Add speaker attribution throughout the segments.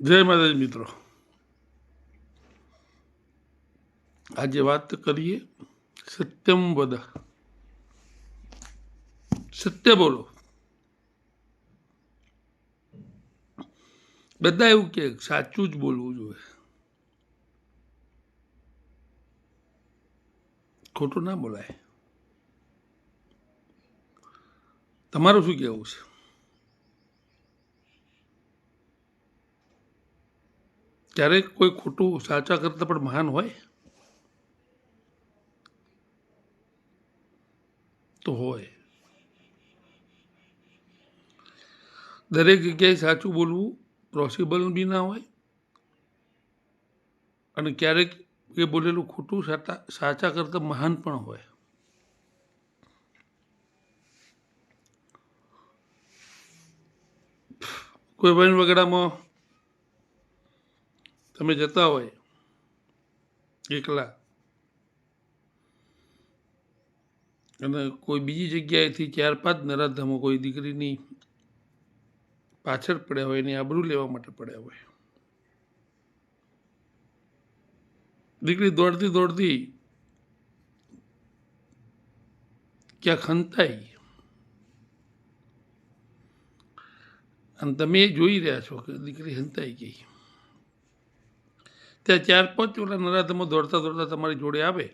Speaker 1: જય માતાજી મિત્રો. આજે વાત કરીએ સત્યમ વદ. સત્ય બોલો. બધા એવું કે સાચું જ બોલવું જોઈએ. ખોટું ના બોલાય. તમારું શું કહેવું છે? ક્યારેક કોઈ ખોટું સાચા કરતાં પણ મહાન હોય? તો હોય. દરેક જગ્યાએ સાચું બોલવું પોસિબલ બી ના હોય અને ક્યારેક એ બોલેલું ખોટું સાચા સાચા કરતાં મહાન પણ હોય. કોઈ વૈન વગડામાં તમે જતા હોય, એકલા. અને કોઈ બીજી જગ્યાએથી ચાર પાંચ નરાધામો કોઈ દીકરીની પાછળ પડ્યા હોય, એની આબરૂ લેવા માટે પડ્યા હોય. દીકરી દોડતી દોડતી ક્યાં ખંતાઈ અને તમે જોઈ રહ્યા છો કે દીકરી હંતાઈ ગઈ. ત્યાં ચાર પાંચ ઓલા નરાધમો દોડતા દોડતા તમારી જોડે આવે.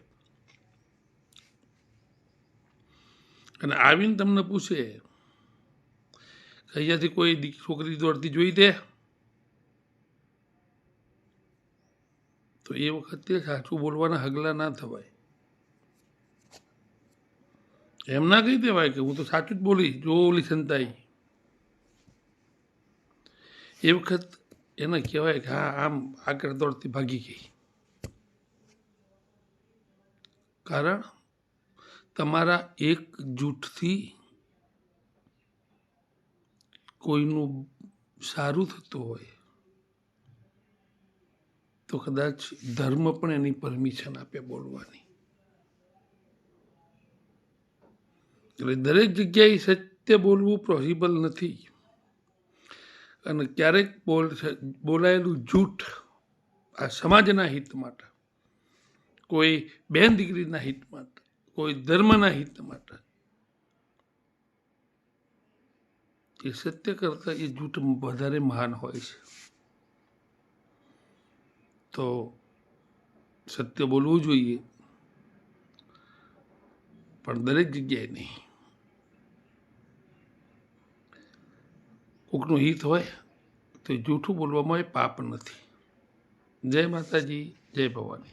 Speaker 1: અને આવીને તમને પૂછે અહીંયાથી કોઈ છોકરી દોડતી જોઈ દે? તો એ વખતે સાચું બોલવાના હગલા ના થવાય. એમ ના કહી દેવાય કે હું તો સાચું જ બોલી જો ઓલી સંતાઈ. એ વખત એને કહેવાય કે હા, આમ આગળ દોડતી ભાગી ગઈ. કારણ તમારા એક જૂઠથી કોઈનું સારું થતું હોય, તો કદાચ ધર્મ પણ એની પરમિશન આપે બોલવાની. એટલે દરેક જગ્યાએ સત્ય બોલવું પોસિબલ નથી. અને ક્યારેક બોલ બોલાયેલું જૂઠ આ સમાજના હિત માટે, કોઈ બેન દીકરીના હિત માટે, કોઈ ધર્મના હિત માટે, એ સત્ય કરતાં એ જૂઠ વધારે મહાન હોય છે. તો સત્ય બોલવું જોઈએ, પણ દરેક જગ્યાએ નહીં. કોકનું હિત હોય તો જૂઠું બોલવામાં એ પાપ નથી. જય માતાજી જય ભવાની.